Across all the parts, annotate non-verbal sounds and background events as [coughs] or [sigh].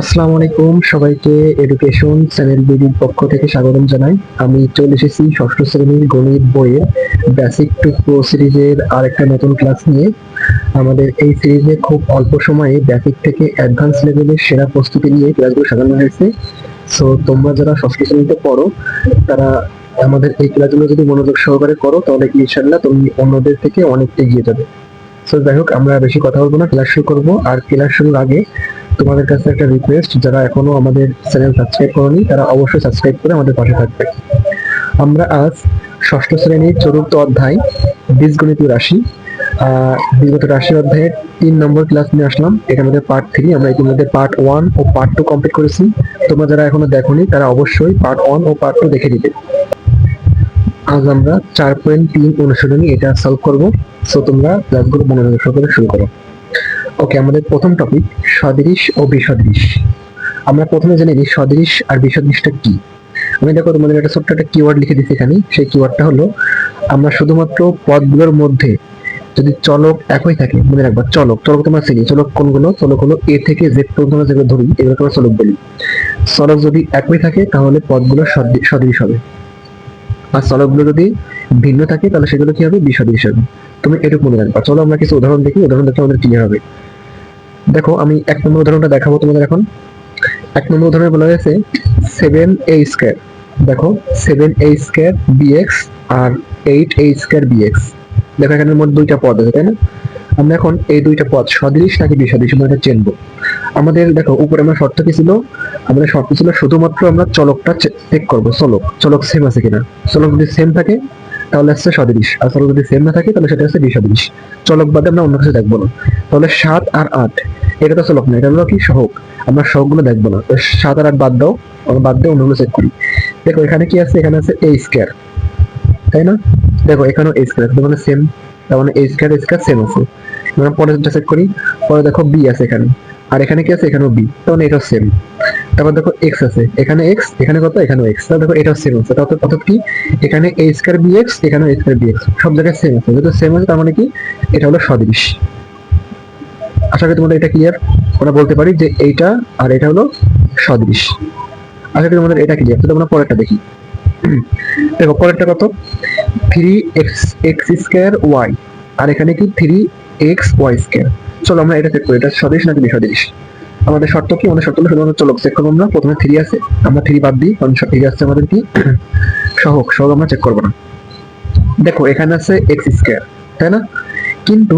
আসসালামু আলাইকুম, সবাইকে এডুকেশন চ্যানেল বিডির পক্ষ থেকে স্বাগতম জানাই। আমি চলে এসেছি ষষ্ঠ শ্রেণির গণিত বইয়ের বেসিক টু প্রো সিরিজের আরেকটা নতুন ক্লাস নিয়ে। আমাদের এই সিরিজে খুব অল্প সময়ে বেসিক থেকে অ্যাডভান্স লেভেলের সেরা প্রস্তুতি নিয়ে ক্লাসগুলো সাজানো হয়েছে। সো তোমরা যারা ষষ্ঠ শ্রেণীতে পড়ো, তারা আমাদের এই ক্লাসগুলো যদি মনোযোগ সহকারে করো, তাহলে ইনশাল্লাহ তুমি অন্যদের থেকে অনেক এগিয়ে যাবে। সো যাই হোক, আমরা বেশি কথা বলব না। ক্লাস শুরু করব। আর ক্লাস শুরুর আগে তোমাদের কাছে একটা রিকোয়েস্ট যারা এখনও আমাদের চ্যানেল সাবস্ক্রাইব করনি, তারা অবশ্যই সাবস্ক্রাইব করে আমাদের পাশে থাকবে। আমরা আজ ষষ্ঠ শ্রেণির চতুর্থ অধ্যায়, বীজগণিত রাশি। বীজগণিত রাশি অধ্যায়ের তিন নম্বর ক্লাস নিয়ে আসলাম। এটা আমাদের পার্ট থ্রি আমরা ইতিমধ্যে পার্ট ওয়ান ও পার্ট টু কমপ্লিট করেছি। তোমরা যারা এখনও দেখোনি, তারা অবশ্যই পার্ট ওয়ান ও পার্ট টু দেখে দিবে আজ আমরা চার পয়েন্ট তিন অনুশীলনী এটা সলভ করব। সো তোমরা ক্লাসগুলো মনোযোগ সহকারে শুরু করো। ওকে, আমাদের প্রথম টপিক সদৃশ ও বিসদৃশ। আমরা প্রথমে জেনে নিই সদৃশ আর বিসদৃশটা কি। আমি দেখো তোমাদের একটা ছোট্ট একটা কিওয়ার্ড লিখে দিচ্ছি এখানে, সেই কিওয়ার্ডটা হলো, আমরা শুধুমাত্র পদগুলোর মধ্যে যদি চলক একই থাকে, মনে রাখবা, চলক চলক তোমরা চিনি চলক কোনগুলো? চলক হলো এ থেকে জেড পর্যন্ত আমরা যেগুলো ধরি, এগুলোকে আমরা চলক বলি। চলক যদি একই থাকে, তাহলে পদগুলো সদৃ- সদৃশ হবে। আর চলকগুলো যদি ভিন্ন থাকে, তাহলে সেগুলো কি হবে? বিসদৃশ হবে। তুমি এটুকু মনে রাখবা। চলো আমরা কিছু উদাহরণ দেখি উদাহরণ দেখলে আমাদের ক্লিয়ার হবে। দেখো, আমি এক নম্বর উদাহরণটা দেখাবো তোমাদের এখন। এক নম্বর উদাহরণে বলা হয়েছে সেভেন এ স্কোয়ার দেখো seven a square b x R eight a square b x দেখো, এখানে মোট দুইটা পদ আছে, তাই না? আমরা এখন এই দুইটা পদ সদৃশ নাকি বিসদৃশ, আমরা এটা চিনবো। আমাদের, দেখো, উপরে আমরা শর্ত কি ছিল? আমাদের শর্ত ছিল শুধুমাত্র আমরা চলকটা চেক করব, চলক। চলক সেম আছে কিনা? চলক যদি সেম থাকে তাহলে আসছে সদৃশ আর চলক যদি সেম না থাকে, তাহলে সেটা হচ্ছে বিসদৃশ চলক বাদে আমরা অন্য কিছু দেখব না। তাহলে সাত আর আট, এটা তো চলক না, এটা হলো কি সহক। আমরা সহকগুলো দেখব না। তো সাত আর আট বাদ দাও, আমরা বাদ দিয়ে অন্যগুলো চেক করি। দেখো, এখানে কি আছে? এখানে আছে এ স্কোয়ার তাই না? দেখো, এখানেও এ স্কোয়ার আছে। মানে সেম তার মানে এ স্কোয়ার স্কোয়ার সেম আছে। আমরা পরে চেক করি। পরে দেখো বি আছে এখানে। আর এখানে কি আছে? এখানেও বি তার মানে এটাও সেম তারপর দেখো এক্স আছে। এখানে এক্স এখানে কত এখানেও এক্স তাহলে দেখো এটাও সেম আছে। তাহলে অর্থাৎ কি? এখানে এ স্কোয়ার বি এক্স এখানেও এ স্কোয়ার বি এক্স সব জায়গায় সেম আছে। যেহেতু সেম আছে, তার মানে কি? এটা হলো সদৃশ আশা করি তোমাদের এটা ক্লিয়ার আমরা বলতে পারি যে এইটা আর এটা হলো সদৃশ আশা করি তোমাদের এটা ক্লিয়ার তাহলে আমরা পরেরটা দেখি। দেখো, পরেরটা কত? Three x x square y আর এখানে কি? থ্রি এক্স ওয়াই স্কোয়ার চলো আমরা এটা চেক করি। এটা সদৃশ নাকি বিসদৃশ? আমাদের শর্ত কি? আমাদের শর্ত হলো শুধুমাত্র চলক চেক করব আমরা। প্রথমে থ্রি আছে। আমরা থ্রি বাদ দিই, কারণ থ্রি আসছে আমাদের কি সহক সহক আমরা চেক করব না। দেখো, এখানে আছে এক্স স্কোয়ার তাই না? কিন্তু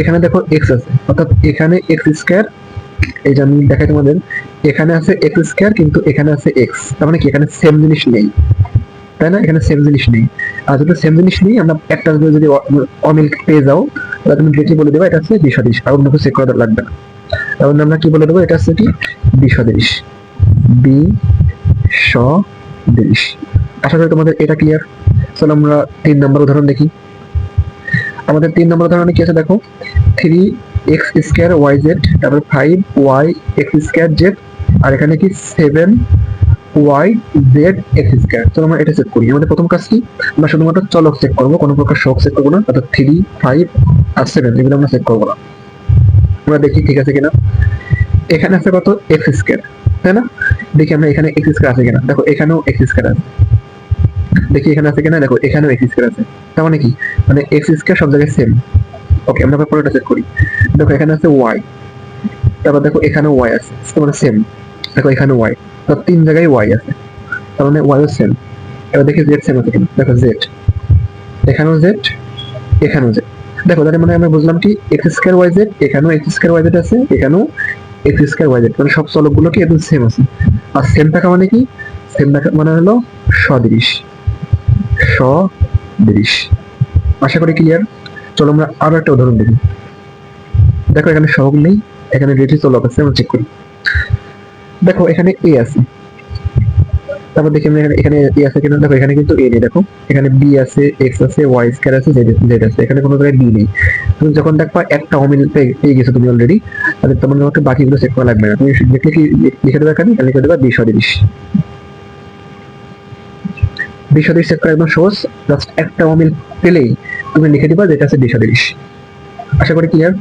এখানে দেখো এক্স আছে। অর্থাৎ এখানে এক্স স্কোয়ার এই যে আমি দেখাই তোমাদের, এখানে আছে এক্স স্কোয়ার কিন্তু এখানে আছে এক্স তার মানে কি? এখানে সেম জিনিস নেই। তাই না? এখানে সেম জিনিস নেই। আর যদি সেম জিনিস নেই, আমরা একটা যদি অমিল পেয়ে যাও, তাহলে তুমি ডিরেক্টলি বলে দেবো, এটা হচ্ছে বিসদৃশ আর অন্য কিছু চেক করা লাগবে না। তাহলে আমরা কি বলে দেবো? এটা হচ্ছে কি? বিসদৃশ বি সদৃশ আশা করি তোমাদের এটা ক্লিয়ার চলো আমরা তিন নম্বর উদাহরণ দেখি। আমাদের তিন নম্বর উদাহরণে কি আছে দেখো? Three x square y z তারপর five y x square z আর এখানে কি? Seven y z x square চলো আমরা এটা চেক করি। আমাদের প্রথম কাজ কি? আমরা শুধুমাত্র চলক চেক করব, কোনো প্রকার শখ চেক করব না। অর্থাৎ থ্রি ফাইভ আর সেভেন এগুলো আমরা চেক করব না। আমরা দেখি ঠিক আছে কিনা। এখানে আছে কত? এক্স স্কোয়ার তাই না? দেখি আমরা এখানে এক্স স্কোয়ার আছে কিনা। দেখো, এখানেও এক্স স্কোয়ার আছে। দেখি এখানে আছে কিনা? দেখো, এখানেও এক্স স্কোয়ার আছে। তার মানে কি? মানে এক্স স্কোয়ার সব জায়গায় সেম ওকে আমরা পরেরটা চেক করি। দেখো, এখানে আছে ওয়াই তারপর দেখো, এখানেও ওয়াই আছে। তার মানে সেম দেখো এখানে ওয়াই তো তিন জায়গায় ওয়াই আছে। তার মানে ওয়াইও সেম এবার দেখি জেড সেম আছে কিনা। দেখো জেড এখানেও জেড এখানেও জেড দেখো, তাহলে মানে আমরা বুঝলাম কি এক্স স্কোয়ার ওয়াই জেড এখানেও এক্স স্কোয়ার ওয়াই জেড আছে, এখানেও এক্স স্কোয়ার ওয়াই জেড মানে সব চলকগুলো কি একদম সেম আছে। আর সেম থাকা মানে কি? সেম থাকা মানে হলো সদৃশ। সদৃশ। আশা করি ক্লিয়ার চলো আমরা আরও একটা উদাহরণ দেখি। দেখো, এখানে সহগ নেই, এখানে রেটি চলক আছে, আমরা চেক করি। দেখো, এখানে এ আছে। তারপর দেখি আমরা এখানে এ আছে কিনা? দেখো, এখানে কিন্তু এ নেই, দেখো। এখানে বি আছে এক্স আছে ওয়াই স্কয়ার আছে জেড আছে। এখানে কোনো জায়গায় ডি নেই। তুমি যখন দেখবা একটা অমিল পেয়ে গেছো তুমি অলরেডি তাহলে তোমার তোমাকে বাকিগুলো চেক করা লাগবে না। তুমি দেখলে কি লিখে দেবে এখানে? লিখে দেবে বিসদৃশ বিসদৃশ চেক করা একদম সহজ। জাস্ট একটা অমিল পেলেই তুমি লিখে দিবা যেটা আছে বিসদৃশ আশা করি ক্লিয়ার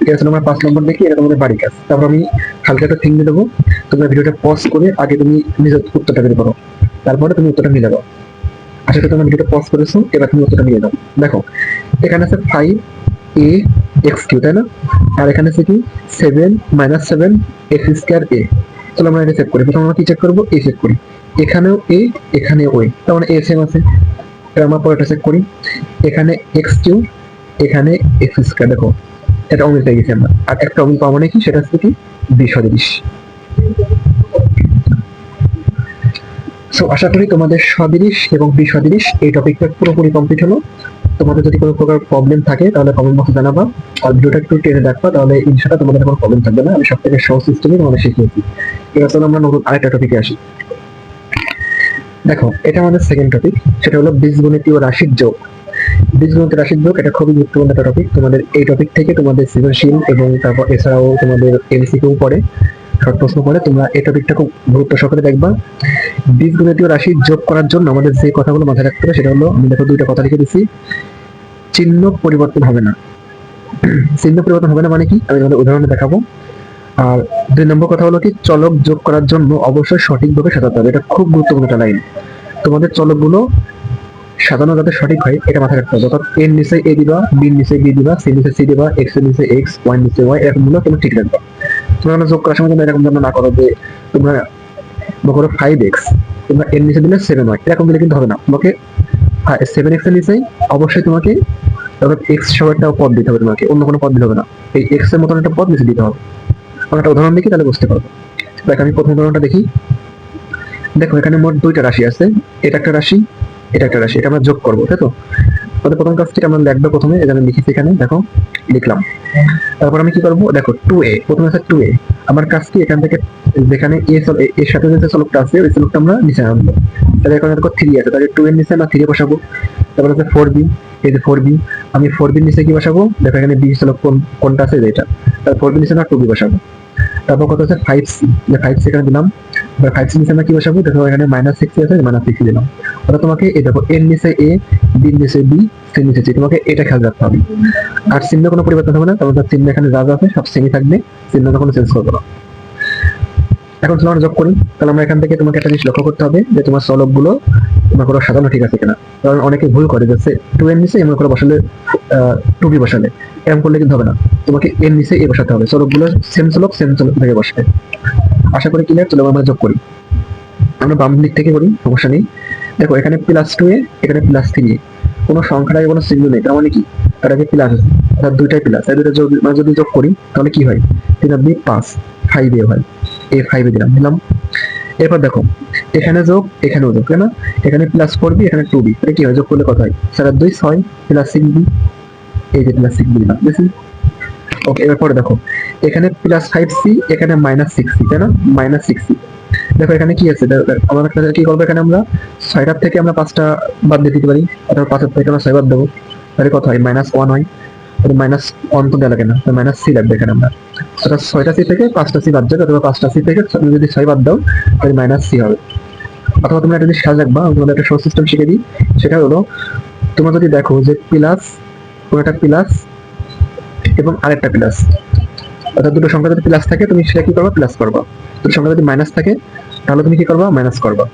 ঠিক আছে আমরা পাঁচ নম্বর দেখি এটা তোমাদের বাড়ি কাজ। তারপর আমি হালকা একটা থিং দিয়ে দেবো। তোমরা ভিডিওটা পজ করে আগে তুমি নিজের উত্তরটা বের করো। তারপরে তুমি উত্তরটা মিলে দাও আশা করি তোমরা ভিডিওটা পজ করেছ, এবার তুমি উত্তরটা মিলে দাও দেখো, এখানে আছে ফাইভ এ এক্স কিউ তাই না? আর এখানে আছে কি? Seven minus seven x square a চলো আমরা এটা চেক করি। প্রথমে আমরা কি চেক করব? এ চেক করি। এখানেও এ এখানে ওই তার মানে এ সেম আছে। আমরা পরেরটা চেক করি। এখানে এক্স কিউ এখানে এক্স স্কোয়ার দেখো এটা অমিল পেয়ে গেছি আমরা আর একটা অমিল পাওয়া মানে কি সেটা হচ্ছে কি? বিশ সদৃশ সো আশা করি তোমাদের সদৃশ এবং বিসদৃশ এই টপিকটা পুরোপুরি কমপ্লিট হলো। তোমাদের যদি কোনো প্রকার প্রবলেম থাকে, তাহলে কমেন্ট বক্সে জানাবা। আর ভিডিওটা একটু টেনে দেখবা, তাহলে ইনশাআল্লাহ তোমাদের কোনো প্রবলেম থাকবে না। আমি সব থেকে সহজ সিস্টেমে তোমাদের শিখিয়েছি এবার চলো আমরা নতুন আরেকটা টপিকে আসি। দেখো, এটা আমাদের সেকেন্ড টপিক সেটা হলো বীজগণিতীয় রাশির যোগ। বীজগণিত রাশির যোগ এটা খুবই গুরুত্বপূর্ণ একটা টপিক তোমাদের এই টপিক থেকে তোমাদের সৃজনশীল এবং তারপর এছাড়াও তোমাদের এমসিকিউ পড়ে শর্ট প্রশ্ন পড়ে। তোমরা এই টপিকটা খুব গুরুত্ব সহকারে দেখবা। বীজগণিতীয় রাশি যোগ করার জন্য আমাদের যে কথাগুলো মাথায় রাখতে হবে, সেটা হলো, আমি দেখো দুইটা কথা লিখে দিচ্ছি। চিহ্ন পরিবর্তন হবে না। [clears throat] চিহ্ন পরিবর্তন হবে না মানে কি? আমি তোমাদের উদাহরণে দেখাবো। আর দুই নম্বর কথা হলো কি? চলক যোগ করার জন্য অবশ্যই সঠিকভাবে সাজাতে হবে। এটা খুব গুরুত্বপূর্ণ একটা লাইন তোমাদের চলকগুলো সাজানো যাতে সঠিক হয়, এটা মাথায় রাখতে হবে। অর্থাৎ এর নিচে এ দিবা বির নিচে বি দিবা সি নিচে সি দিবা এক্সের নিচে এক্স ওয়াই নিচে ওয়াই এরকমগুলো তোমরা ঠিক রাখবা তোমরা যোগ করার সময় তোমরা এরকম যেন না করো যে তোমরা করো ফাইভ এক্স তোমরা এর নিচে দিলে সেভেন ওয়াই এরকম দিলে কিন্তু হবে না। তোমাকে সেভেন এক্সের নিচে অবশ্যই তোমাকে এক্স সহ একটা পদ দিতে হবে তোমাকে, অন্য কোনো পদ দিতে হবে না। এই এক্সের মতন একটা পদ নিচে দিতে হবে। আমরা একটা উদাহরণ দেখি তাহলে বুঝতে পারব। দেখ, আমি প্রথম উদাহরণটা দেখি। দেখো, এখানে মোট দুইটা রাশি আছে। এটা একটা রাশি এটা একটা এটা আমরা যোগ করব, তাই তো? আমাদের প্রথম কাজটি আমরা লিখব প্রথমে, এখানে লিখেছি এখানে, দেখো, লিখলাম। তারপর আমি কি করব? দেখো টু এ প্রথমে আছে টু এ আমার কাজটি এখান থেকে, যেখানে এ এর সাথে যে চলকটা আছে, ওই চলকটা আমরা নিচে আনব। তাহলে এখন দেখো থ্রি আছে, তাহলে টু এর নিচে আমরা থ্রি বসাবো। তারপর আছে ফোর বি এই যে ফোর বি আমি ফোর বির নিচে কি বসাবো? দেখো এখানে বি চলক কোন, কোনটা আছে, এটা। তাহলে ফোর বির নিচে না টু বি বসাবো। তারপর কত আছে? ফাইভ সি যে ফাইভ সি এখানে দিলাম। এবার ফাইভ সি নিচে আমরা কি বসাবো? দেখো, এখানে মাইনাস সিক্স আছে মাইনাস সিক্স দিলাম। অর্থাৎ তোমাকে এই দেখো এর নিচে এ বির নিচে বি সি নিচে সি তোমাকে এটা খেয়াল রাখতে হবে। আর চিহ্ন কোনো পরিবর্তন হবে না তবে তার চিহ্ন এখানে যা যা আছে, সব সেমই থাকবে, চিহ্ন কোনো চেঞ্জ করব না। এখন চলো আমরা যোগ করি। তাহলে আমরা এখান থেকে তোমাকে একটা জিনিস লক্ষ্য করতে হবে, যে তোমার চলক গুলো তোমার সাজানো ঠিক আছে কিনা। কারণ অনেকে ভুল করে যাচ্ছে টু এর নিচে এমন করে বসালে টু বি বসালে, এরকম করলে কিন্তু হবে না। তোমাকে এর নিচে এ বসাতে হবে। চলকগুলো সেম চলক সেম চলক থেকে বসবে আশা করি ক্লিয়ার চলো আমরা যোগ করি। আমরা বাম দিক থেকে করি, সমস্যা নেই। দেখো, এখানে প্লাস টু এ এখানে প্লাস থ্রি এ কোনো সংখ্যার আগে কোনো চিহ্ন নেই। তার মানে কি? তার আগে প্লাস আছে। অর্থাৎ দুইটাই প্লাস এই দুটো মানে যদি যোগ করি, তাহলে কি হয়? তিন আপনি পাঁচ। ফাইভ এ হয়। এ ফাইভে দিলাম দিলাম এরপর দেখো এখানে যোগ, এখানেও যোগ, তাই না? এখানে প্লাস ফোর বি এখানে টু বি এটা কি হয়? যোগ করলে কত হয়? স্যার দুই ছয় প্লাস সিক্স বি এই যে প্লাস সিক্স বি দিলাম বুঝছি ওকে এবার পরে দেখো। এখানে প্লাস ফাইভ সি এখানে মাইনাস সিক্স সি তাই না? মাইনাস সিক্স সি দেখো, এখানে কি আছে? আমরা একটা কি করব এখানে আমরা? ছয়টার থেকে আমরা পাঁচটা বাদ দিয়ে দিতে পারি। অথবা পাঁচের থেকে আমরা ছয় বাদ দেবো। তাহলে কত হয়? মাইনাস ওয়ান হয়। মাইনাস ওয়ান তো দেওয়া লাগে না মাইনাস সি লাগবে এখানে আমরা। সেটা ছয়টা সি থেকে পাঁচটা সি বাদ যাবে, অথবা পাঁচটা সি থেকে যদি ছয় বাদ দাও, তাহলে মাইনাস সি হবে। অথবা তোমরা একটা জিনিস খেয়াল রাখবা, আমি তোমাদের একটা সহজ সিস্টেম শিখে দিই। সেটা হলো, তোমরা যদি দেখো যে প্লাস কোনো একটা প্লাস এবং আরেকটা প্লাস অর্থাৎ দুটো সংখ্যা যদি প্লাস থাকে, তুমি সেটা কি করবা? প্লাস করবা। দুটো সংখ্যা যদি মাইনাস থাকে, তাহলে তুমি কি করবা? মাইনাস করবা।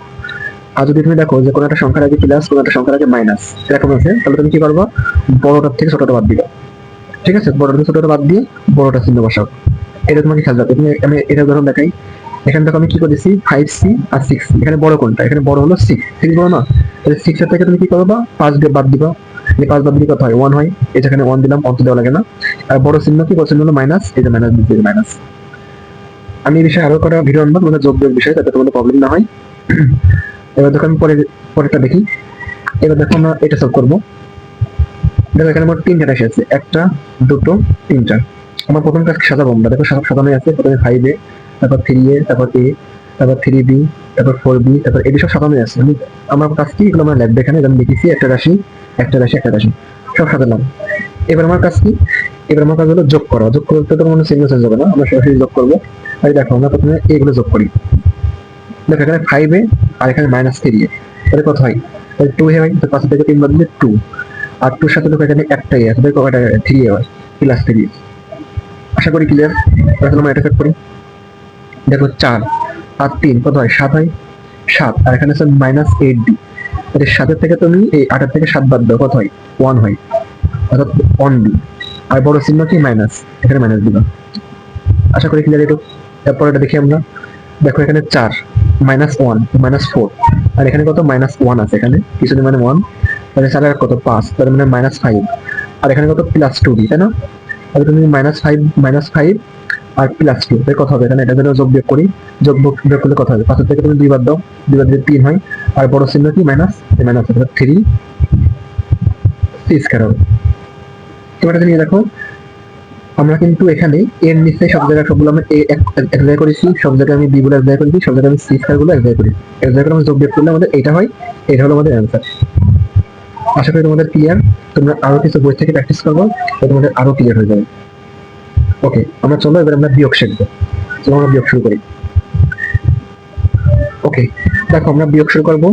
আর যদি তুমি দেখো যে কোনো একটা সংখ্যার আগে প্লাস কোনো একটা সংখ্যার আগে মাইনাস এরকম আছে, তাহলে তুমি কি করবা? বড়টার থেকে ছোটটা বাদ দিবা। ঠিক আছে? বড়টা থেকে ছোটটা বাদ দিয়ে বড়টা চিহ্ন বসাও। এটা তোমাকে খেয়াল রাখবে তুমি আমি এটা উদাহরণ দেখাই। এখানে দেখো আমি কি করেছি? ফাইভ সি আর সিক্স এখানে বড় কোনটা? এখানে বড় হলো সিক্স সিক্স বড় না? তাহলে সিক্স এর থেকে তুমি কি করবা? পাঁচ দিয়ে বাদ দিবা। এই পাঁচ বাদ দিলে কত হয়? ওয়ান হয়। এই যেখানে ওয়ান দিলাম অন্ত দেওয়া লাগে না। আর বড় চিহ্ন কি? বড় চিহ্ন হলো মাইনাস এই যে মাইনাস দিতে মাইনাস আমি এই বিষয়ে আরও কটা ভিডিও আনব। তোমাদের যোগ বিয়োগ বিষয়ে তাতে তোমাদের প্রবলেম না হয়। [clears throat] এবার দেখো আমি পরে পরেরটা দেখি। এবার দেখো আমরা এটা সলভ করব। দেখো, এখানে মোট তিনটা রাশি আছে। একটা, দুটো, তিনটা। আমার প্রথম কাজ সাজাবো আমরা দেখো সব সাজানো আছে। প্রথমে ফাইভ এ তারপর থ্রি এ তারপর এ তারপর থ্রি বি তারপর ফোর বি তারপর এটি সব সাজানো আছে। আমি আমার কাজ কি? এগুলো আমরা লিখবে এখানে আমি লিখেছি একটা রাশি একটা রাশি একটা রাশি। সব সাজালাম এবার আমার কাজ কি? এবার আমার কাজ হলো যোগ করা। যোগ করতে তো কোনো সিগনেচার হবে না। আমরা সরাসরি যোগ করব। আর দেখো, আমরা প্রথমে এগুলো যোগ করি। দেখো, এখানে ফাইভ এ আর এখানে মাইনাস থ্রি এ তাহলে কত হয়? তাহলে টু এ হয়। তো পাঁচ থেকে তিন বাদ দিলে টু আর টুর সাথে দেখো এখানে একটাই আছে। দেখো এটা থ্রি হয় প্লাস থ্রি আশা করি ক্লিয়ার এখন আমরা এটা চেক করি। দেখো চার, আর তিন, কত হয়? সাত হয়? সাত। আর এখানে আছে মাইনাস এইট ডি এর সাতের থেকে তুমি এই আটের থেকে সাত বাদ দাও, কত হয়? ওয়ান হয়। অর্থাৎ ওয়ান ডি আর বড় চিহ্ন কি? মাইনাস এখানে মাইনাস দিবা। আশা করি ক্লিয়ার একটু তারপর এটা দেখি আমরা। দেখো এখানে চার মাইনাস ওয়ান মাইনাস ফোর আর এখানে কত? মাইনাস ওয়ান আছে এখানে। কিছু মানে ওয়ান তাহলে চার কত? পাঁচ, তার মানে মাইনাস ফাইভ আর এখানে কত? প্লাস টু ডি তাই না? তাহলে তুমি মাইনাস ফাইভ মাইনাস ফাইভ আর প্লাস টু এর কথা হবে? এখানে এটা যেন যোগ বিয়োগ করি। যোগ বিয়োগ করলে কথা হবে? পাঁচের থেকে তুমি দুই বাদ দাও, দুই বাদ দিলে তিন হয়। আর বড় চিহ্ন কি? Minus minus three c square হবে। এবার এটা নিয়ে দেখো। আমরা কিন্তু এখানে এর নিচে সব জায়গায় সবগুলো আমরা এ এক জায়গায় করেছি। সব জায়গায় আমি বি গুলো এক জায়গায় করেছি, সব জায়গায় আমি সি স্কয়ারগুলো এক জায়গায় করেছি এক জায়গায় আমরা যোগ বিয়োগ করলে আমাদের এটা হয় এটা হলো আমাদের অ্যান্সার আশা করি তোমাদের ক্লিয়ার তোমরা আরও কিছু বই থেকে প্র্যাকটিস করব তোমাদের আরও ক্লিয়ার হয়ে যাবে। ওকে আমরা চলো এবার আমরা বিয়োগ শিখব। চলো আমরা বিয়োগ শুরু করি। ওকে দেখো আমরা বিয়োগ শুরু করব।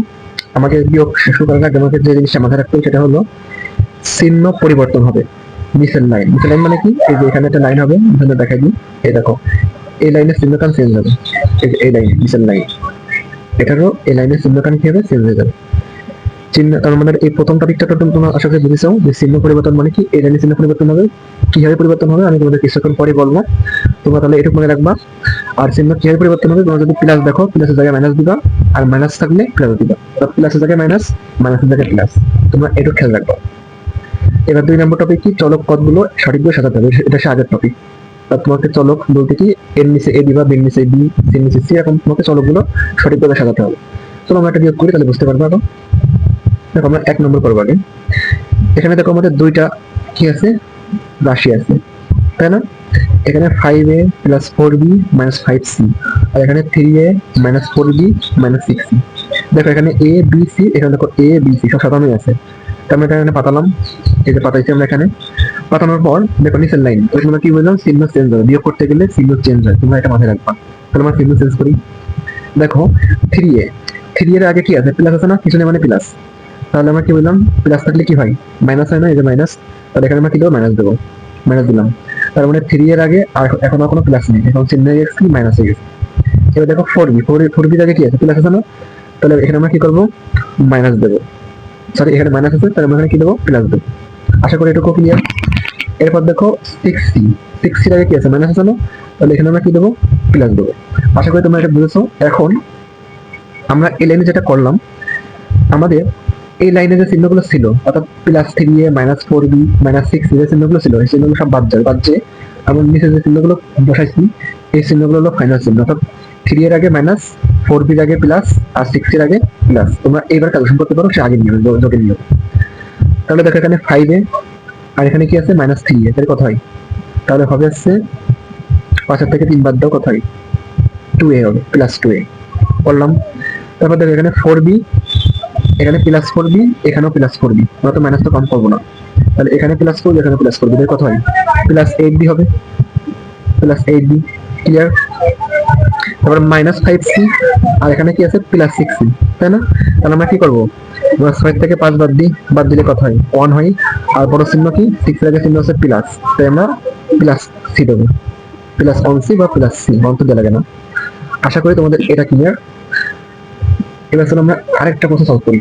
আমাকে বিয়োগ শুরু করার আগে আমাকে যে জিনিসটা মাথায় রাখতে হবে সেটা হলো, চিহ্ন পরিবর্তন হবে। নিচের লাইন নিচের লাইন মানে কি? এই যে এখানে একটা লাইন হবে, এখানে দেখাই দিই। এই দেখো, এই লাইনের চিহ্নকান চেঞ্জ হবে। এই লাইন নিচের লাইন এটারও এই লাইনের চিহ্নকান কি হবে? চেঞ্জ হয়ে যাবে। চিহ্ন মানে এই প্রথম টপিকটা তো তোমরা আশা করি বুঝেছ যে চিহ্ন পরিবর্তন মানে কি? চিহ্ন পরিবর্তন হবে। কীভাবে পরিবর্তন হবে আমি তোমাদের কিছুক্ষণ পরে বলব। তোমরা তাহলে এটুকু মনে রাখবা। আর চিহ্ন কীভাবে পরিবর্তন হবে তোমরা যদি প্লাস দেখো প্লাসের জায়গায় মাইনাস দিবা আর মাইনাস থাকলে প্লাস দিবা। প্লাসের জায়গায় মাইনাস মাইনাসের জায়গায় প্লাস তোমরা এটুকু খেয়াল রাখবা। এবার দুই নম্বর টপিক কি? চলক পদগুলো সঠিকভাবে সাজাতে হবে। এটা হচ্ছে আগের টপিক তোমাকে চলক বলতে কি? এর নিচে এ দিবা নিচে বি সির নিচে সি এরকম তোমাকে চলকগুলো সঠিকভাবে সাজাতে হবে। চলো আমরা একটা বিয়োগ করি, তাহলে বুঝতে পারব এখন দেখো আমরা এক নম্বর করব আগে। এখানে দেখো আমাদের দুইটা কি আছে? রাশি আছে। তাই না? এখানে five a plus four b minus five c আর এখানে three a minus four b minus six c দেখো এখানে এ বি সি এখানে দেখো এ বি সি সব সাজানোই আছে। তো আমরা এখানে পাতালাম। এই যে পাতাইছি আমরা এখানে। পাতানোর পর দেখো নিচের লাইন তো তোমরা কি বললাম চিহ্ন চেঞ্জ হবে। বিয়োগ করতে গেলে চিহ্ন চেঞ্জ হয়। তোমরা এটা মাথায় রাখবা। তাহলে আমরা চিহ্ন চেঞ্জ করি। দেখো থ্রি এ থ্রি এর আগে কি আছে? প্লাস আছে না? পিছনে মানে প্লাস তাহলে আমরা কি বললাম? প্লাস থাকলে কি হয়? মাইনাস হয় না? এই যে মাইনাস তাহলে এখানে আমরা কি দেবো? মাইনাস দেবো। মাইনাস দিলাম। তার মানে থ্রি এর আগে আর এখন আর কোনো প্লাস নেই। এখন চিহ্ন গেছে কি? মাইনাস গেছে। এবার দেখো ফোর বি ফোর ফোর বির আগে কি আছে? প্লাস আছে না? তাহলে এখানে আমরা কি করব? মাইনাস দেবো। সরি এখানে মাইনাস আছে, তাহলে আমরা এখানে কি দেবো? প্লাস দেবো। আশা করি এটুকু ক্লিয়ার এরপর দেখো সিক্স সি সিক্স সির আগে কি আছে? মাইনাস আছে না? তাহলে এখানে আমরা কি দেবো? প্লাস দেবো। আশা করি তোমরা এটা বুঝেছ। এখন আমরা এই লাইনে যেটা করলাম, আমাদের এই লাইনে যে চিহ্নগুলো ছিল, অর্থাৎ plus three a minus four b minus six যে চিহ্নগুলো ছিল, এই চিহ্নগুলো সব বাদ যাবে বাদ যে আমরা নিচে যে চিহ্নগুলো বসাইছি, এই চিহ্নগুলো হলো ফাইনাল চিহ্ন। অর্থাৎ থ্রি এর আগে মাইনাস ফোর বির আগে প্লাস আর সিক্স এর আগে প্লাস তোমরা এইবার ক্যালকুলেশন করতে পারো, সে আগে নিয়ম যোগের নিয়ম তাহলে দেখো এখানে ফাইভ এ, আর এখানে কি আছে? মাইনাস থ্রি এ, তাহলে কত হয় তাহলে হবে আসছে পাঁচের থেকে তিন বাদ দাও কত হয় টু এ হবে প্লাস টু এ। করলাম তারপর দেখো এখানে ফোর বি এখানে প্লাস ফোর বি এখানেও প্লাস ফোর বি আমরা তো মাইনাস তো কম করব না। তাহলে এখানে প্লাস করব এখানে প্লাস করবি। কত হয়? প্লাস এইট বি হবে। প্লাস এইট বি ক্লিয়ার তারপর মাইনাস ফাইভ সি আর এখানে কি আছে? প্লাস সিক্স সি তাই না? তাহলে আমরা কি করব? ছয় থেকে পাঁচ বাদ দিই, বাদ দিলে কত হয়? ওয়ান হয়। আর বড় চিহ্ন কি? সিক্স এর আগে চিহ্ন হচ্ছে প্লাস তাই আমরা প্লাস সি দেবো। প্লাস ওয়ান সি বা প্লাস সি ওয়ান তো দেওয়া লাগে না। আশা করি তোমাদের এটা ক্লিয়ার এবার চলো আমরা আরেকটা কথা সলভ করি।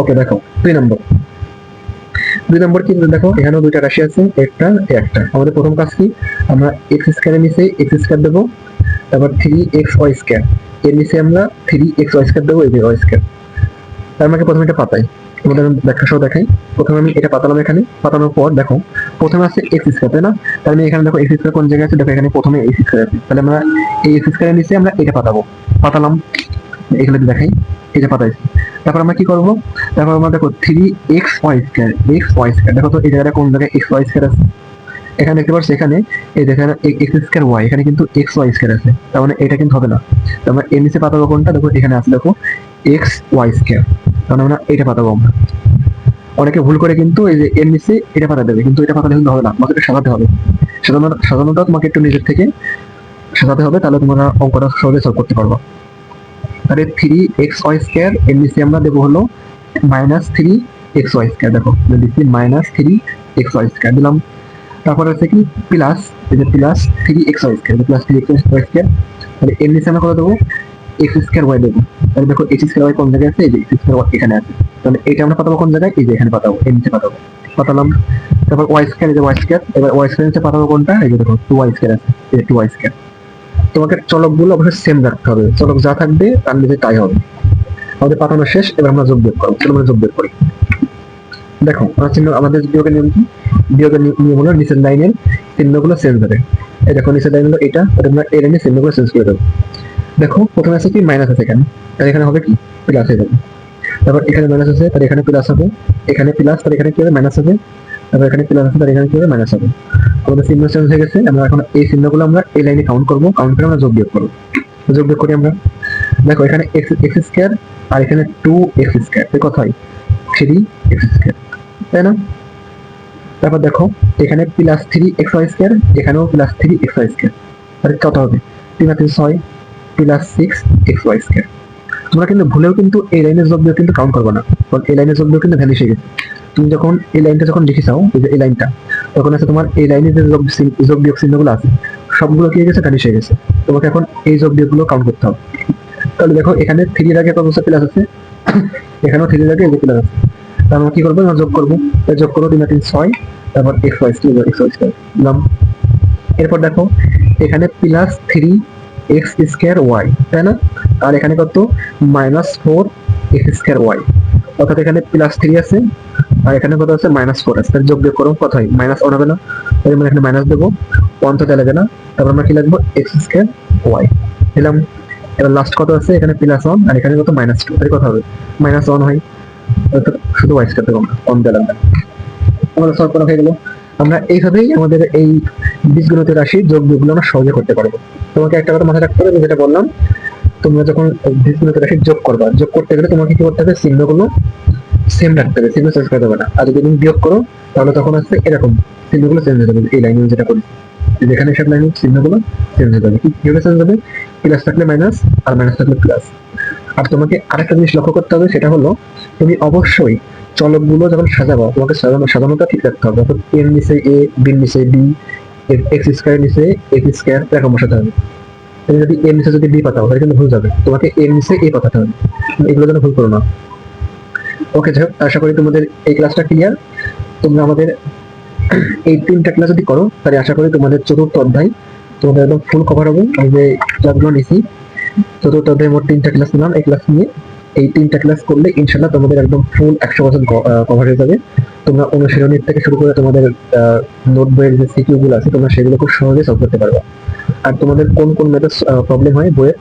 ওকে দেখো, দুই নম্বর দুই নম্বর কি, দেখো, এখানেও দুইটা রাশি আছে, একটা একটা। আমাদের প্রথম কাজ কি? আমরা এক্স স্কোয়ারের নিচে এক্স স্কোয়ার দেবো, তারপর থ্রি এক্স ওয়াই স্কোয়ার এর নিচে আমরা থ্রি এক্স ওয়াই স্কোয়ার দেবো, এই ওয়াই স্কোয়ার তার মানে প্রথমে এটা পাতাই তোমাদের ব্যাখ্যা সহ দেখাই। প্রথমে আমি এটা পাতালাম এখানে। পাতানোর পর, দেখো, প্রথমে আছে এক্স স্কোয়ার তাই না? তাহলে আমি এখানে দেখো এক্স স্কোয়ার কোন জায়গায় আছে? দেখো, এখানে প্রথমে এক্স স্কোয়ার আছে। তাহলে আমরা এই এক্স স্কোয়ারের নিচে আমরা এটা পাতাবো। পাতালাম, এখানে দেখাই এটা পাতাইছি তারপর আমরা কি করব? তারপর আমরা দেখো three x y square x y square দেখো তো এই জায়গাটা কোন জায়গায় এক্স ওয়াই স্কোয়ার আছে? এখানে দেখতে পাচ্ছি এখানে, এই দেখেন এক্স স্কোয়ার ওয়াই এখানে কিন্তু এক্স ওয়াই স্কোয়ার আছে। তার মানে এটা কিন্তু হবে না। তার মানে এর পাতাবো কোনটা? দেখো এখানে আছে, দেখো এক্স ওয়াই স্কোয়ার তার মানে আমরা এটা পাতাবো আমরা অনেকে ভুল করে কিন্তু এই যে এর এটা পাতা দেবে, কিন্তু এটা পাতালে কিন্তু হবে না। তোমাকে সাজাতে হবে। সাজানো সাজানোটা তোমাকে একটু নিজের থেকে সাজাতে হবে, তাহলে তোমরা অঙ্কটা সহজে সলভ করতে পারব। তাহলে থ্রি এক্স ওয়াই স্কোয়ার এর নিচে আমরা দেবো হলো minus three x y square দেখো দিচ্ছি minus three x y square দিলাম। তারপর আছে কি? প্লাস এই যে plus three x y square plus three x y square তাহলে এর নিচে আমরা কত দেবো? এক্স স্কোয়ার ওয়াই দেবো। তাহলে দেখো এক্স স্কোয়ার ওয়াই কোন জায়গায় আছে? এই যে এক্স স্কোয়ার ওয়াই এখানে আছে। তাহলে এটা আমরা পাঠাবো কোন জায়গায়? এই যে এখানে পাঠাবো এর নিচে পাঠাবো পাঠালাম তারপর ওয়াই স্কোয়ার এই যে ওয়াই স্কোয়ার এবার ওয়াই স্কোয়ার নিচে পাঠাবো কোনটা? এই যে দেখো টু ওয়াই স্কোয়ার আছে, এই টু ওয়াই স্কোয়ার তোমাকে চলকগুলো অবশ্যই সেম রাখতে হবে। চলক যা থাকবে, তার নিচে তাই হবে। আমাদের পাঠানো শেষ, এবার আমরা যোগ বিয়োগ করব চলো আমরা যোগ বিয়োগ করি। দেখো চিহ্ন, আমাদের বিয়োগের নিয়ম কি? বিয়োগের নিয়ম হলো নিচের লাইনের চিহ্নগুলো চেঞ্জ হবে এই দেখো, নিচের লাইন হলো এটা আমরা এই লাইনের চিহ্নগুলো চেঞ্জ করে দেবো। দেখো, প্রথমে আছে কি? মাইনাস আছে এখানে। তাহলে এখানে হবে কি? প্লাস হয়ে যাবে। তারপর এখানে মাইনাস আছে, তাহলে এখানে প্লাস হবে। এখানে প্লাস তাহলে এখানে কি হবে? মাইনাস হবে। তারপর এখানে প্লাস আছে তাহলে এখানে কি হবে? মাইনাস হবে। আমাদের চিহ্ন চেঞ্জ হয়ে গেছে। আমরা এখন এই চিহ্নগুলো আমরা এই লাইনে কাউন্ট করব। কাউন্ট করে আমরা যোগ বিয়োগ করব। যোগ বিয়োগ করি আমরা। দেখো, এখানে এক্স এক্স স্কোয়ার আর এখানে টু এক্স স্কোয়ার এর কথা হয় থ্রি এক্স স্কোয়ার তাই না? তারপর দেখো, এখানে plus three x y square এখানেও plus three x y square তাহলে কত হবে? তিন আর ছয় plus six x y square তোমরা কিন্তু ভুলেও কিন্তু এই লাইনের যোগ বিয়োগ কিন্তু কাউন্ট করবে না। কারণ এই লাইনের যোগ বিয়োগ কিন্তু ভ্যানিশ হয়ে গেছে। তুমি যখন এই লাইনটা যখন লিখে চাও, এই যে এই লাইনটা, তখন আছে তোমার এই লাইনের যে যোগ যোগ বিয়োগ চিহ্নগুলো আছে, সবগুলো কি হয়ে গেছে? ভ্যানিশ হয়ে গেছে। তোমাকে এখন এই যোগ বিয়োগগুলো কাউন্ট করতে হবে। তাহলে দেখো, এখানে থ্রির আগে কত বছর প্লাস আছে? [coughs] এখানেও থ্রির আগে এই যে প্লাস আছে। তাহলে আমরা কি করব? আমরা যোগ করব। যোগ করব তিন তিন ছয়, তারপর x y square x y square দিলাম এরপর দেখো, এখানে plus three x square y তাই না? আর এখানে কত? Minus four x square y অর্থাৎ এখানে প্লাস থ্রি আছে আর এখানে কত আছে মাইনাস ফোর আছে যোগ বিয়োগ করো, কত হয়? মাইনাস ওয়ান হবে না? তাহলে আমরা এখানে মাইনাস দেবো ওয়ান তো লাগবে না। তারপর আমরা কি লিখব? এক্স স্কোয়ার ওয়াই দিলাম এবার লাস্ট কত আছে? এখানে প্লাস ওয়ান আর এখানে কত? মাইনাস টু তাহলে কত হবে। মাইনাস ওয়ান হয়। শুধু ওয়াই দেবো ওয়ান আমাদের সলভ করা হয়ে আমরা এইভাবেই আমাদের এই বীজগণিতের রাশি যোগ বিয়োগগুলো আমরা সহজে করতে পারব। তোমাকে একটা কথা মাথায় রাখতে হবে, আমি যেটা বললাম, তোমরা যখন রাশি যোগ করবা, যোগ করতে গেলে তোমাকে কি করতে হবে? চিহ্নগুলো সেম রাখতে হবে চিহ্ন চেঞ্জ করতে হবে না। আর যদি তুমি বিয়োগ করো, তাহলে তখন আসছে এরকম। চিহ্নগুলো চেঞ্জ হয়ে যাবে, এই লাইনে যেটা করি যেখানে সব লাইনের চিহ্নগুলো চেঞ্জ হয়ে যাবে। কি কীভাবে চেঞ্জ হবে? প্লাস থাকলে মাইনাস আর মাইনাস থাকলে প্লাস আর তোমাকে আরেকটা জিনিস লক্ষ্য করতে হবে, সেটা হলো, তুমি অবশ্যই চলকগুলো যখন সাজাবো, তোমাকে সাজানো সাজানোটা ঠিক রাখতে হবে। অর্থাৎ এর নিচে এ বির নিচে বি এক্স স্কোয়ার নিচে এক্স স্কোয়ার এরকম বসাতে হবে। তুমি যদি এর নিচে যদি বি পাতাও, তাহলে কিন্তু ভুল যাবে। তোমাকে এর নিচে এ পাতাতে হবে। এগুলো যেন ভুল করো না। ওকে যাই আশা করি তোমাদের এই ক্লাসটা ক্লিয়ার তোমরা আমাদের এই তিনটা ক্লাস যদি করো, তাহলে আশা করি তোমাদের চতুর্থ অধ্যায় তোমাদের একদম ফুল কভার হবে। আমি যে ক্লাসগুলো নিছি, চতুর্থ অধ্যায় মোট তিনটা ক্লাস নিলাম। এই ক্লাস নিয়ে এই তিনটা ক্লাস করলে ইনশাল্লাহ তোমাদের একদম ফুল একশো পার্সেন্ট কভার হয়ে যাবে। তোমরা অনুশীলনীর থেকে শুরু করে তোমাদের নোট বইয়ের যে সিকিউ গুলো আছে, তোমরা সেগুলো খুব সহজে সলভ করতে পারবে। আর তোমাদের কোন কোন ম্যাথের প্রবলেম হয়? বইয়ের?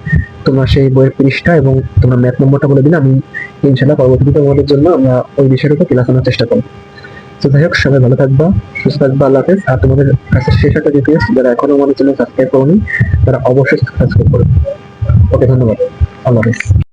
তোমরা সেই বইয়ের পৃষ্ঠা এবং তোমরা ম্যাথ নম্বরটা বলে দিলে, আমি ইনশাল্লাহ পরবর্তীতে তোমাদের জন্য আমরা ওই বিষয়ের উপর ক্লাস আনার চেষ্টা করব। তো যাই হোক, সবাই ভালো থাকবা, সুস্থ থাকবা, আল্লাহ হাফেজ। আর তোমাদের কাছে শেষ একটা রিকোয়েস্ট যারা এখনও আমাদের চ্যানেল সাবস্ক্রাইব করোনি, তারা অবশ্যই সাবস্ক্রাইব করবে ওকে, ধন্যবাদ। আল্লাহ হাফেজ।